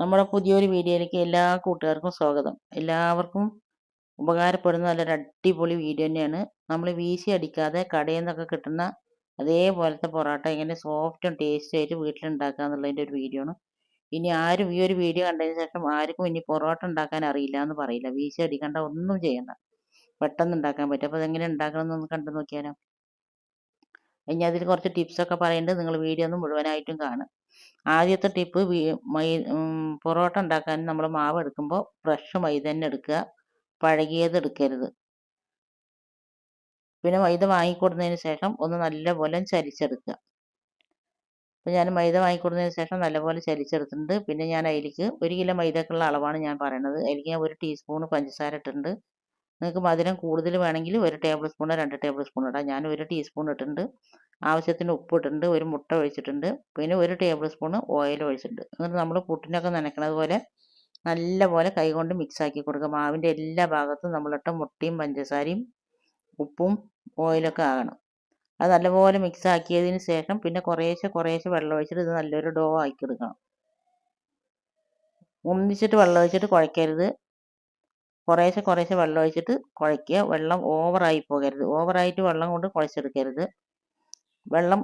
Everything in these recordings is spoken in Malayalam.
നമ്മുടെ പുതിയൊരു വീഡിയോയിലേക്ക് എല്ലാ കൂട്ടുകാർക്കും സ്വാഗതം. എല്ലാവർക്കും ഉപകാരപ്പെടുന്ന നല്ലൊരു അടിപൊളി വീഡിയോ തന്നെയാണ്. നമ്മൾ വീശി അടിക്കാതെ കടയിൽ നിന്നൊക്കെ കിട്ടുന്ന അതേപോലത്തെ പൊറോട്ട ഇങ്ങനെ സോഫ്റ്റും ടേസ്റ്റും ആയിട്ട് വീട്ടിലുണ്ടാക്കുക എന്നുള്ളതിന്റെ ഒരു വീഡിയോ ആണ്. ഇനി ആരും ഈ ഒരു വീഡിയോ കണ്ടതിന് ശേഷം ആർക്കും ഇനി പൊറോട്ട ഉണ്ടാക്കാൻ അറിയില്ല എന്ന് പറയില്ല. വീശി അടിക്കേണ്ട ഒന്നും ചെയ്യണ്ട. പെട്ടെന്ന് ഉണ്ടാക്കാൻ പറ്റും. അപ്പോൾ അതെങ്ങനെ ഉണ്ടാക്കണം എന്നൊന്ന് കണ്ടു നോക്കിയാലോ. ഇനി അതിൽ കുറച്ച് ടിപ്സൊക്കെ പറയുന്നുണ്ട് നിങ്ങൾ വീഡിയോ ഒന്ന് മുഴുവനായിട്ടും കാണുക. ആദ്യത്തെ ടിപ്പ് മൈ പൊറോട്ട ഉണ്ടാക്കാൻ നമ്മൾ മാവ് എടുക്കുമ്പോൾ ഫ്രഷ് മൈദ തന്നെ എടുക്കുക. പഴകിയത് എടുക്കരുത്. പിന്നെ മൈദ വാങ്ങിക്കൊടുന്നതിന് ശേഷം ഒന്ന് നല്ലപോലെ ചരിച്ചെടുക്കുക. അപ്പോൾ ഞാൻ മൈദ വാങ്ങിക്കൊടുന്നതിന് ശേഷം നല്ലപോലെ ചലിച്ചെടുത്തിട്ടുണ്ട് പിന്നെ ഞാൻ അതിലേക്ക് ഒരു കിലോ മൈദക്കുള്ള അളവാണ് ഞാൻ പറയുന്നത് അതിലേക്ക് ഞാൻ ഒരു ടീസ്പൂൺ പഞ്ചസാര ഇട്ടിട്ടുണ്ട്. നിങ്ങൾക്ക് മധുരം കൂടുതൽ വേണമെങ്കിൽ ഒരു ടേബിൾ സ്പൂണോ രണ്ട് ടേബിൾ സ്പൂണോ ഇടാം. ഞാൻ ഒരു ടീസ്പൂൺ ഇട്ടിട്ടുണ്ട്. ആവശ്യത്തിന് ഉപ്പ് ഇട്ടിട്ടുണ്ട് ഒരു മുട്ട ഒഴിച്ചിട്ടുണ്ട് പിന്നെ ഒരു ടേബിൾ സ്പൂണ് ഓയിൽ ഒഴിച്ചിട്ടുണ്ട്. എന്നിട്ട് നമ്മൾ പുട്ടിനൊക്കെ നനയ്ക്കണത് പോലെ നല്ലപോലെ കൈകൊണ്ട് മിക്സാക്കി കൊടുക്കുക. മാവിന്റെ എല്ലാ ഭാഗത്തും നമ്മളിട്ട മുട്ടയും പഞ്ചസാരയും ഉപ്പും ഓയിലൊക്കെ ആകണം. അത് നല്ലപോലെ മിക്സ് ആക്കിയതിന് ശേഷം പിന്നെ കുറേശ്ശെ കുറേശ്ശെ വെള്ളം ഒഴിച്ചിട്ട് ഇത് നല്ലൊരു ഡോ ആക്കി എടുക്കണം. ഒന്നിച്ചിട്ട് വെള്ളം ഒഴിച്ചിട്ട് കുഴക്കരുത്. കുറേശ്ശെ കുറേശ്ശെ വെള്ളം ഒഴിച്ചിട്ട് കുഴയ്ക്കുക വെള്ളം ഓവറായി പോകരുത്. ഓവറായിട്ട് വെള്ളം കൊണ്ട് കുഴച്ചെടുക്കരുത്. വെള്ളം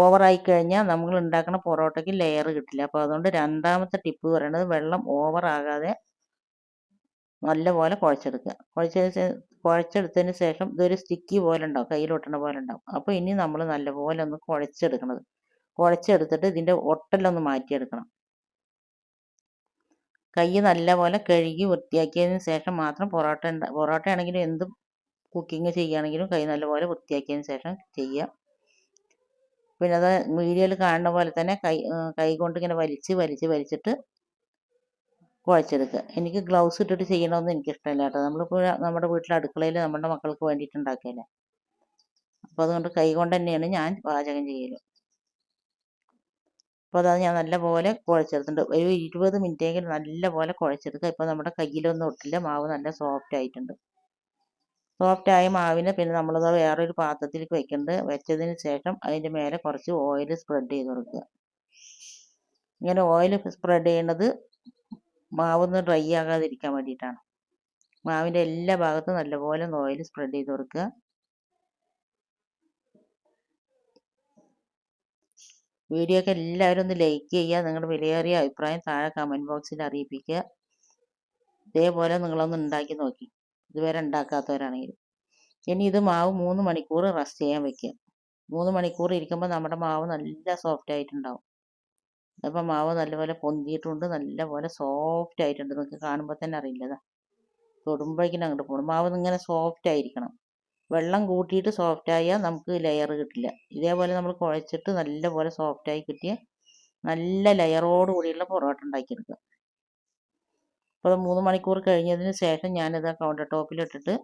ഓവറായി കഴിഞ്ഞാൽ നമ്മൾ ഉണ്ടാക്കുന്ന പൊറോട്ടയ്ക്ക് ലെയർ കിട്ടില്ല. അപ്പോൾ അതുകൊണ്ട് രണ്ടാമത്തെ ടിപ്പ് പറയുന്നത് വെള്ളം ഓവറാകാതെ നല്ലപോലെ കുഴച്ചെടുക്കുക. കുഴച്ച കുഴച്ചെടുത്തതിന് ശേഷം ഇതൊരു സ്റ്റിക്കി പോലെ ഉണ്ടാവും കയ്യിൽ ഒട്ടണ പോലെ ഉണ്ടാവും. അപ്പോൾ ഇനി നമ്മൾ നല്ലപോലെ ഒന്ന് കുഴച്ചെടുക്കണത്. കുഴച്ചെടുത്തിട്ട് ഇതിന്റെ ഒട്ടലൊന്ന് മാറ്റിയെടുക്കണം. കൈ നല്ലപോലെ കഴുകി വൃത്തിയാക്കിയതിന് ശേഷം മാത്രം പൊറോട്ട പൊറോട്ട ആണെങ്കിലും എന്ത് കുക്കിംഗ് ചെയ്യുകയാണെങ്കിലും കൈ നല്ലപോലെ വൃത്തിയാക്കിയതിന് ശേഷം ചെയ്യുക പിന്നെ അത് വീഡിയോയിൽ കാണുന്ന പോലെ തന്നെ കൈ കൈ കൊണ്ട് ഇങ്ങനെ വലിച്ച് വലിച്ച് വലിച്ചിട്ട് കുഴച്ചെടുക്കുക. എനിക്ക് ഗ്ലൗസ് ഇട്ടിട്ട് ചെയ്യണമെന്ന് എനിക്ക് ഇഷ്ടമില്ല കേട്ടോ. നമ്മളിപ്പോൾ നമ്മുടെ വീട്ടിലെ അടുക്കളയിൽ നമ്മുടെ മക്കൾക്ക് വേണ്ടിയിട്ട് ഉണ്ടാക്കിയല്ലേ അപ്പോൾ അതുകൊണ്ട് കൈ കൊണ്ട് തന്നെയാണ് ഞാൻ പാചകം ചെയ്യൽ അപ്പോൾ അത് ഞാൻ നല്ലപോലെ കുഴച്ചെടുത്തിട്ടുണ്ട്. ഒരു ഇരുപത് മിനിറ്റെങ്കിലും നല്ലപോലെ കുഴച്ചെടുക്കുക. ഇപ്പോൾ നമ്മുടെ കയ്യിലൊന്നും ഒട്ടില്ല. മാവ് നല്ല സോഫ്റ്റ് ആയിട്ടുണ്ട്. സോഫ്റ്റ് ആയ മാവിനെ പിന്നെ നമ്മളത് വേറൊരു പാത്രത്തിലേക്ക് വെക്കുന്നുണ്ട് വെച്ചതിന് ശേഷം അതിന്റെ മേലെ കുറച്ച് ഓയിൽ സ്പ്രെഡ് ചെയ്ത് കൊടുക്കുക. ഇങ്ങനെ ഓയിൽ സ്പ്രെഡ് ചെയ്യേണ്ടത് മാവൊന്ന് ഡ്രൈ ആകാതിരിക്കാൻ വേണ്ടിയിട്ടാണ്. മാവിന്റെ എല്ലാ ഭാഗത്തും നല്ലപോലെ ഓയിൽ സ്പ്രെഡ് ചെയ്ത് കൊടുക്കുക. വീഡിയോ ഒക്കെ എല്ലാവരും ഒന്ന് ലൈക്ക് ചെയ്യുക. നിങ്ങളുടെ വിലയേറിയ അഭിപ്രായം താഴെ കമന്റ് ബോക്സിൽ അറിയിപ്പിക്കുക. ഇതേപോലെ നിങ്ങളൊന്ന് ഉണ്ടാക്കി നോക്കി. ഇതുവരെ ഉണ്ടാക്കാത്തവരാണെങ്കിൽ ഇനി ഇത് മാവ് മൂന്ന് മണിക്കൂർ റെസ്റ്റ് ചെയ്യാൻ വെക്കുക. മൂന്ന് മണിക്കൂർ ഇരിക്കുമ്പോൾ നമ്മുടെ മാവ് നല്ല സോഫ്റ്റ് ആയിട്ടുണ്ടാവും. അപ്പം മാവ് നല്ലപോലെ പൊന്തിയിട്ടുണ്ട് നല്ലപോലെ സോഫ്റ്റ് ആയിട്ടുണ്ട്. നിങ്ങൾക്ക് കാണുമ്പോൾ തന്നെ അറിയില്ലതാ തൊടുമ്പോഴേക്കും അങ്ങോട്ട് പോകണം മാവ് ഇങ്ങനെ സോഫ്റ്റ് ആയിരിക്കണം. വെള്ളം കൂട്ടിയിട്ട് സോഫ്റ്റ് ആയാൽ നമുക്ക് ലെയർ കിട്ടില്ല. ഇതേപോലെ നമ്മൾ കുഴച്ചിട്ട് നല്ലപോലെ സോഫ്റ്റ് ആയി കിട്ടിയ നല്ല ലെയറോട് കൂടിയുള്ള പൊറോട്ട ഉണ്ടാക്കിയെടുക്കുക. അപ്പോൾ മൂന്ന് മണിക്കൂർ കഴിഞ്ഞതിന് ശേഷം ഞാനിത് കൗണ്ടർ ടോപ്പിലിട്ടിട്ട്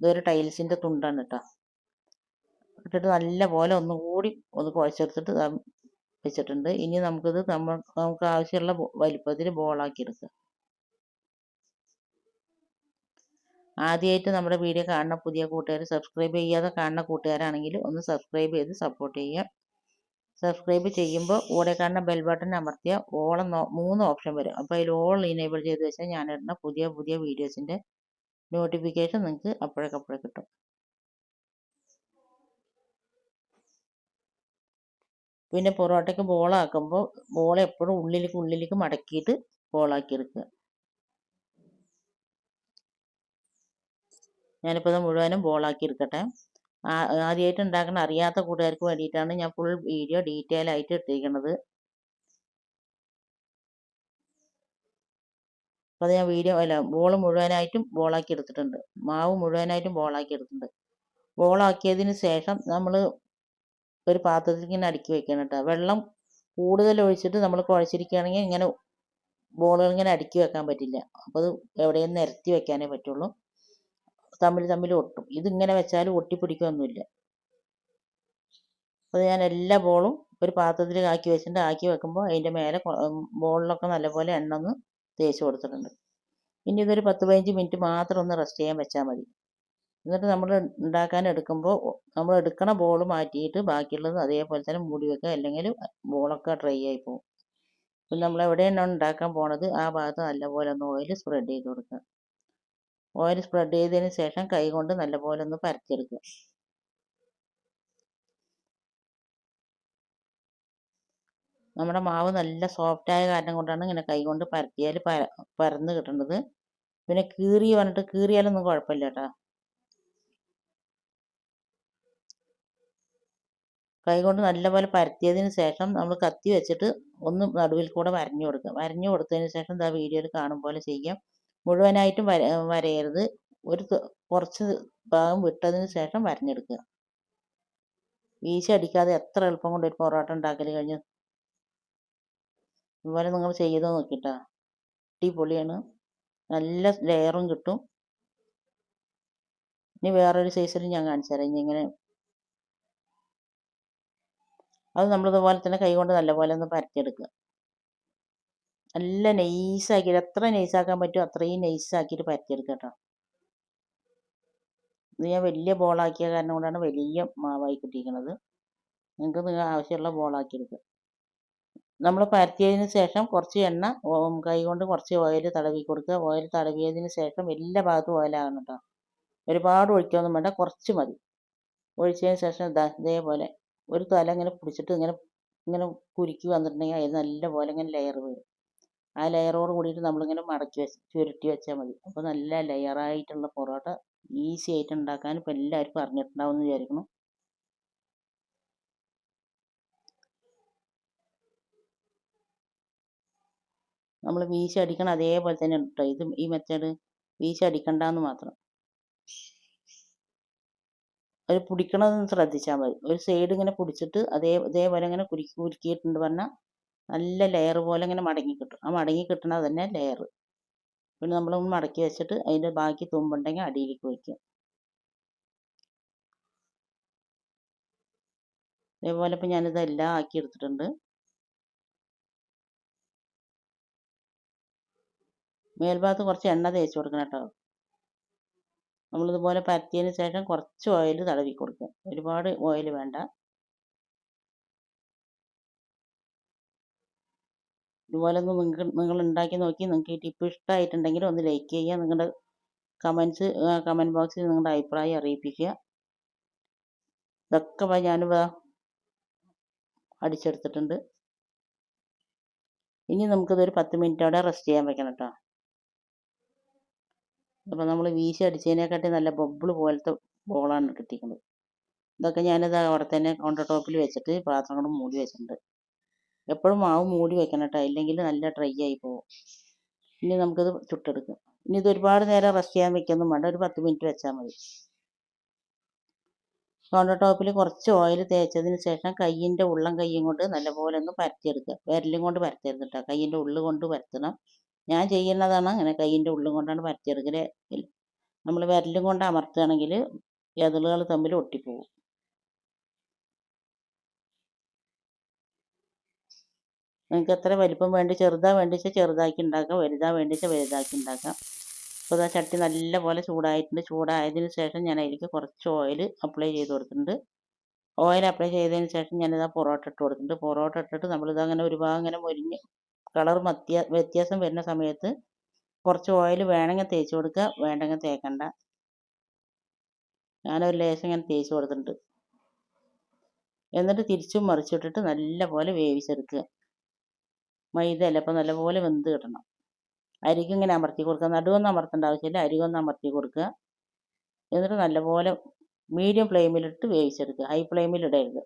ഇതൊരു ടൈൽസിന്റെ തുണ്ടാണ് കേട്ടോ ഇട്ടിട്ട് നല്ല പോലെ ഒന്നുകൂടി ഒന്ന് കുഴച്ചെടുത്തിട്ട് വെച്ചിട്ടുണ്ട്. ഇനി നമുക്കിത് നമ്മൾ നമുക്ക് ആവശ്യമുള്ള വലിപ്പത്തിൽ ബോളാക്കി എടുക്കുക ആദ്യമായിട്ട് നമ്മുടെ വീഡിയോ കാണുന്ന പുതിയ കൂട്ടുകാർ സബ്സ്ക്രൈബ് ചെയ്യാതെ കാണുന്ന കൂട്ടുകാരാണെങ്കിൽ ഒന്ന് സബ്സ്ക്രൈബ് ചെയ്ത് സപ്പോർട്ട് ചെയ്യുക. സബ്സ്ക്രൈബ് ചെയ്യുമ്പോൾ കൂടെ കാണുന്ന ബെൽ ബട്ടൺ അമർത്തിയ ഓൾ മൂന്ന് ഓപ്ഷൻ വരും. അപ്പോൾ അതിൽ ഓൾ ഇനേബിൾ ചെയ്ത് വെച്ചാൽ ഞാൻ ഇടുന്ന പുതിയ പുതിയ വീഡിയോസിന്റെ നോട്ടിഫിക്കേഷൻ നിങ്ങൾക്ക് അപ്പോഴേക്കപ്പോഴേ കിട്ടും. പിന്നെ പൊറോട്ടയ്ക്ക് ബോളാക്കുമ്പോൾ ബോൾ എപ്പോഴും ഉള്ളിലേക്ക് ഉള്ളിലേക്ക് മടക്കിയിട്ട് ബോളാക്കി എടുക്കുക. ഞാനിപ്പോൾ ഇത് മുഴുവനും ബോളാക്കി എടുക്കട്ടെ. ആദ്യമായിട്ട് ഉണ്ടാക്കുന്ന അറിയാത്ത കൂട്ടുകാർക്ക് വേണ്ടിയിട്ടാണ് ഞാൻ ഫുൾ വീഡിയോ ഡീറ്റെയിൽ ആയിട്ട് എടുത്തിരിക്കുന്നത് അപ്പോൾ അത് ഞാൻ വീഡിയോ അല്ല ബോൾ മുഴുവനായിട്ടും ബോളാക്കി എടുത്തിട്ടുണ്ട്. മാവ് മുഴുവനായിട്ടും ബോളാക്കി എടുത്തിട്ടുണ്ട്. ബോളാക്കിയതിന് ശേഷം നമ്മൾ ഒരു പാത്രത്തിൽ ഇങ്ങനെ അടുക്കി വെക്കണം കേട്ടോ. വെള്ളം കൂടുതൽ ഒഴിച്ചിട്ട് നമ്മൾ കുഴച്ചിരിക്കുകയാണെങ്കിൽ ഇങ്ങനെ ബോളുകൾ ഇങ്ങനെ അടുക്കി വെക്കാൻ പറ്റില്ല. അപ്പോൾ അത് എവിടെയും നിരത്തി വെക്കാനേ പറ്റുള്ളൂ. തമ്മിൽ തമ്മിൽ ഒട്ടും. ഇതിങ്ങനെ വെച്ചാൽ ഒട്ടിപ്പിടിക്കുകയൊന്നുമില്ല അപ്പോൾ ഞാൻ എല്ലാ ബോളും ഒരു പാത്രത്തിൽ ആക്കി വെച്ചിട്ട് ആക്കി വെക്കുമ്പോൾ അതിന്റെ മേലെ ബോളിലൊക്കെ നല്ലപോലെ എണ്ണ ഒന്ന് തേച്ച് കൊടുത്തിട്ടുണ്ട്. ഇനി ഇതൊരു പത്ത് പതിനഞ്ച് മിനിറ്റ് മാത്രം ഒന്ന് റെസ്റ്റ് ചെയ്യാൻ വെച്ചാൽ മതി. എന്നിട്ട് നമ്മൾ ഉണ്ടാക്കാൻ എടുക്കുമ്പോൾ നമ്മൾ എടുക്കണ ബോൾ മാറ്റിയിട്ട് ബാക്കിയുള്ളത് അതേപോലെ തന്നെ മൂടി വെക്കുക. അല്ലെങ്കിൽ ബോളൊക്കെ ഡ്രൈ ആയി പോകും. പിന്നെ നമ്മൾ എവിടെയാണ് ഉണ്ടാക്കാൻ പോണത്? ആ ഭാഗത്ത് നല്ലപോലെ ഒന്ന് ഓയിൽ സ്പ്രെഡ് ചെയ്ത് കൊടുക്കുക. ഓയിൽ സ്പ്രെഡ് ചെയ്തതിന് ശേഷം കൈകൊണ്ട് നല്ലപോലെ ഒന്ന് പരത്തിയെടുക്കുക. നമ്മുടെ മാവ് നല്ല സോഫ്റ്റ് ആയ കാരണം കൊണ്ടാണ് ഇങ്ങനെ കൈകൊണ്ട് പരത്തിയാൽ പര പരന്ന് കിട്ടുന്നത് പിന്നെ കീറി വന്നിട്ട് കീറിയാലൊന്നും കുഴപ്പമില്ല കേട്ടോ. കൈകൊണ്ട് നല്ലപോലെ പരത്തിയതിന് ശേഷം നമ്മൾ കത്തി വെച്ചിട്ട് ഒന്ന് നടുവിൽ കൂടെ വരഞ്ഞു കൊടുക്കുക. വരഞ്ഞു കൊടുത്തതിന് ശേഷം ഇതാ വീഡിയോയിൽ കാണും പോലെ ചെയ്യാം. മുഴുവനായിട്ടും വര വരയരുത്. ഒരു കുറച്ച് ഭാഗം വിട്ടതിന് ശേഷം വരഞ്ഞെടുക്കുക. വീശി അടിക്കാതെ എത്ര എളുപ്പം കൊണ്ട് ഒരു പൊറോട്ട ഉണ്ടാക്കൽ കഴിഞ്ഞു. ഇതുപോലെ നിങ്ങൾ ചെയ്ത് നോക്കിട്ടാ. അടിപൊളിയാണ്. നല്ല ലെയറും കിട്ടും. ഇനി വേറൊരു സൈസിൽ ഞാൻ കാണിച്ചു തരാം. ഇനി ഇങ്ങനെ. അത് നമ്മളിതുപോലെ തന്നെ കൈ കൊണ്ട് നല്ലപോലെ ഒന്ന് പരത്തിയെടുക്കുക. നല്ല നൈസാക്കിയിട്ട് എത്ര നൈസാക്കാൻ പറ്റുമോ അത്രയും നൈസാക്കിയിട്ട് പരത്തിയെടുക്കുക കേട്ടോ ഇത് ഞാൻ വലിയ ബോളാക്കിയ കാരണം കൊണ്ടാണ് വലിയ മാവായി കിട്ടിയിരിക്കുന്നത് നിങ്ങൾക്ക് നിങ്ങൾ ആവശ്യമുള്ള ബോളാക്കിയെടുക്കുക നമ്മൾ പരത്തിയതിന് ശേഷം കുറച്ച് എണ്ണ കൈ കൊണ്ട് കുറച്ച് ഓയിൽ തടവി കൊടുക്കുക. ഓയിൽ തടവിയതിന് ശേഷം എല്ലാ ഭാഗത്തും ഓയിലാകണം കേട്ടോ. ഒരുപാട് ഒഴിക്കൊന്നും വേണ്ട കുറച്ച് മതി. ഒഴിച്ചതിന് ശേഷം ഇതാ ഇതേപോലെ ഒരു തല ഇങ്ങനെ പിടിച്ചിട്ട് ഇങ്ങനെ ഇങ്ങനെ കുരുക്കി വന്നിട്ടുണ്ടെങ്കിൽ അതിൽ നല്ലപോലെ ഇങ്ങനെ ലെയർ വരും. ആ ലെയറോട് കൂടിയിട്ട് നമ്മളിങ്ങനെ മടക്കി വെച്ച് ചുരുട്ടി വെച്ചാൽ മതി. അപ്പോൾ നല്ല ലെയറായിട്ടുള്ള പൊറോട്ട ഈസി ആയിട്ട് ഉണ്ടാക്കാൻ ഇപ്പോൾ എല്ലാവർക്കും അറിഞ്ഞിട്ടുണ്ടാവും എന്ന് വിചാരിക്കുന്നു. നമ്മൾ വീശി അടിക്കണം അതേപോലെ തന്നെ കേട്ടോ ഇത് ഈ മെത്തേഡ് വീശി അടിക്കണ്ടെന്ന് മാത്രം. ഒരു പിടിക്കണതൊന്ന് ശ്രദ്ധിച്ചാൽ മതി. ഒരു സൈഡ് ഇങ്ങനെ പിടിച്ചിട്ട് അതേ ഇതേപോലെ ഇങ്ങനെ കുരുക്കി കുരുക്കിയിട്ടുണ്ട് പറഞ്ഞാൽ നല്ല ലെയർ പോലെ ഇങ്ങനെ മടങ്ങി കിട്ടും. ആ മടങ്ങി കിട്ടണത് തന്നെ ലെയർ പിന്നെ നമ്മൾ മടക്കി വെച്ചിട്ട് അതിന്റെ ബാക്കി തുമ്പുണ്ടെങ്കിൽ അടിയിലേക്ക് വയ്ക്കും അതേപോലെ ഇപ്പം ഞാനിതെല്ലാം ആക്കി എടുത്തിട്ടുണ്ട്. മേൽഭാഗത്ത് കുറച്ച് എണ്ണ തേച്ച് കൊടുക്കണം കേട്ടോ. നമ്മളിതുപോലെ പരത്തിയതിന് ശേഷം കുറച്ച് ഓയിൽ തടവി കൊടുക്കുക. ഒരുപാട് ഓയിൽ വേണ്ട. ഇതുപോലെ ഒന്ന് നിങ്ങൾക്ക് നിങ്ങൾ ഉണ്ടാക്കി നോക്കി നിങ്ങൾക്ക് ഈ ടിപ്പ് ഇഷ്ടമായിട്ടുണ്ടെങ്കിൽ ഒന്ന് ലൈക്ക് ചെയ്യുക. നിങ്ങളുടെ കമൻസ് കമന്റ് ബോക്സിൽ നിങ്ങളുടെ അഭിപ്രായം അറിയിപ്പിക്കുക. ഇതൊക്കെ ഞാൻ അടിച്ചെടുത്തിട്ടുണ്ട്. ഇനി നമുക്കിതൊരു പത്ത് മിനിറ്റോടെ റെസ്റ്റ് ചെയ്യാൻ വെക്കണം കേട്ടോ അപ്പോൾ നമ്മൾ വീശി അടിച്ചതിനെക്കാട്ടി നല്ല ബബിൾ പോലത്തെ ബോളാണ് കിട്ടിക്കുന്നത് ഇതൊക്കെ ഞാനിത് അവിടെ തന്നെ കൗണ്ടർ ടോപ്പിൽ വെച്ചിട്ട് പാത്രം കൊണ്ട് മൂടി വെച്ചിട്ടുണ്ട്. എപ്പോഴും മാവ് മൂടി വെക്കണം കേട്ടോ. ഇല്ലെങ്കിൽ നല്ല ഡ്രൈ ആയി പോകും ഇനി നമുക്കിത് ചുട്ടെടുക്കാം. ഇനി ഇത് ഒരുപാട് നേരം റെസ്റ്റ് ചെയ്യാൻ വെക്കൊന്നും വേണ്ട. ഒരു പത്ത് മിനിറ്റ് വെച്ചാൽ മതി. കൗണ്ടർ ടോപ്പിൽ കുറച്ച് ഓയിൽ തേച്ചതിന് ശേഷം കയ്യിന്റെ ഉള്ളം കയ്യും കൊണ്ട് നല്ലപോലെ ഒന്ന് പരത്തിയെടുക്കുക. വിരലും കൊണ്ട് പരത്തരുത് കേട്ടോ. കയ്യിന്റെ ഉള്ളു കൊണ്ട് പരത്തണം. ഞാൻ ചെയ്യുന്നതാണ് അങ്ങനെ കയ്യിന്റെ ഉള്ളും കൊണ്ടാണ് പരത്തിയെടുക്കൽ നമ്മൾ വിരലും കൊണ്ട് അമർത്തുകയാണെങ്കിൽ എതിളുകൾ തമ്മിൽ ഒട്ടിപ്പോകും നിങ്ങൾക്ക് എത്ര വലിപ്പം വേണ്ടി ചെറുതാ വേണ്ടിച്ചാൽ ചെറുതാക്കി ഉണ്ടാക്കാം വലുതാ വേണ്ടിച്ചാൽ വലുതാക്കി ഉണ്ടാക്കാം. അപ്പോൾ ആ ചട്ടി നല്ലപോലെ ചൂടായിട്ടുണ്ട്. ചൂടായതിന് ശേഷം ഞാൻ അതിലേക്ക് കുറച്ച് ഓയിൽ അപ്ലൈ ചെയ്ത് കൊടുത്തിട്ടുണ്ട്. ഓയിൽ അപ്ലൈ ചെയ്തതിന് ശേഷം ഞാനിത് ആ പൊറോട്ട ഇട്ട് കൊടുത്തിട്ടുണ്ട്. പൊറോട്ട ഇട്ടിട്ട് നമ്മളിത് അങ്ങനെ ഒരു ഭാഗം ഇങ്ങനെ മൊരിഞ്ഞ് കളർ മത്യ വ്യത്യാസം വരുന്ന സമയത്ത് കുറച്ച് ഓയിൽ വേണമെങ്കിൽ തേച്ച് കൊടുക്കുക വേണ്ടെങ്കിൽ തേക്കണ്ട. ഞാനൊരു ലേശം ഇങ്ങനെ തേച്ച് കൊടുത്തിട്ടുണ്ട്. എന്നിട്ട് തിരിച്ചും മറിച്ചിട്ടിട്ട് നല്ലപോലെ വേവിച്ചെടുക്കുക. മൈദ അല്ല അപ്പോൾ നല്ലപോലെ വെന്ത് കിട്ടണം. അരിക്ക് ഇങ്ങനെ അമർത്തി കൊടുക്കുക. നടുവൊന്നും അമർത്തേണ്ട ആവശ്യമില്ല. അരികൊന്ന് അമർത്തി കൊടുക്കുക. എന്നിട്ട് നല്ലപോലെ മീഡിയം ഫ്ലെയിമിലിട്ട് വേവിച്ചെടുക്കുക. ഹൈ ഫ്ലെയിമിൽ ഇടരുത്.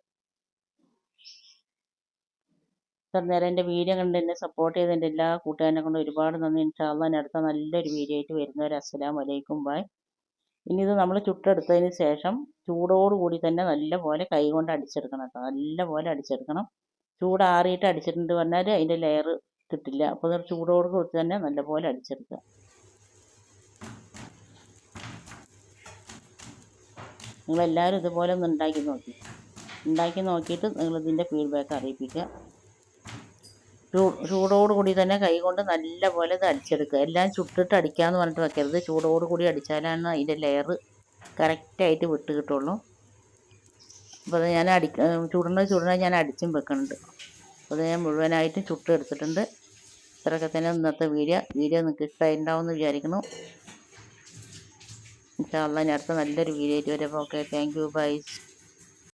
ഇത്ര നേരം എന്റെ വീഡിയോ കണ്ട് എന്നെ സപ്പോർട്ട് ചെയ്ത എന്റെ എല്ലാ കൂട്ടുകാരനെ കൊണ്ട് ഒരുപാട് നന്ദി. ഇൻഷാള്ള ഞാൻ അടുത്ത നല്ലൊരു വീഡിയോ ആയിട്ട് വരുന്നവരെ അസ്സലാം വലൈക്കും ബായ് ഇനി ഇത് നമ്മൾ ചുട്ടെടുത്തതിന് ശേഷം ചൂടോടുകൂടി തന്നെ നല്ലപോലെ കൈ കൊണ്ട് അടിച്ചെടുക്കണം കേട്ടോ. നല്ലപോലെ അടിച്ചെടുക്കണം. ചൂടാറിയിട്ട് അടിച്ചിട്ടുണ്ട് പറഞ്ഞാൽ അതിന്റെ ലെയർ കിട്ടില്ല അപ്പോൾ ചൂടോട് കൊടുത്ത് തന്നെ നല്ലപോലെ അടിച്ചെടുക്കുക. നിങ്ങളെല്ലാവരും ഇതുപോലെ ഒന്ന് ഉണ്ടാക്കി നോക്കി. ഉണ്ടാക്കി നോക്കിയിട്ട് നിങ്ങളിതിന്റെ ഫീഡ്ബാക്ക് അറിയിപ്പിക്കുക. ചൂടോട് കൂടി തന്നെ കൈകൊണ്ട് നല്ലപോലെ ഇത് അടിച്ചെടുക്കുക. എല്ലാം ചുട്ടിട്ട് അടിക്കാമെന്ന് പറഞ്ഞിട്ട് വെക്കരുത്. ചൂടോട് കൂടി അടിച്ചാലാണ് അതിന്റെ ലെയർ കറക്റ്റായിട്ട് വിട്ട് കിട്ടുള്ളൂ. അപ്പോൾ ഞാൻ അടി ചുടണത് ചുടണത് ഞാൻ അടിച്ചും വെക്കുന്നുണ്ട് അത് ഞാൻ മുഴുവനായിട്ടും ചുട്ടെടുത്തിട്ടുണ്ട്. ഇത്രയൊക്കെ തന്നെ ഇന്നത്തെ വീഡിയോ. വീഡിയോ നിങ്ങൾക്ക് ഇഷ്ടമായിട്ടുണ്ടാവും എന്ന് വിചാരിക്കുന്നു ഇൻഷാല്ല ഞാൻ അടുത്ത നല്ലൊരു വീഡിയോ ആയിട്ട് വരുമ്പോൾ ഓക്കെ താങ്ക് യു ബൈ.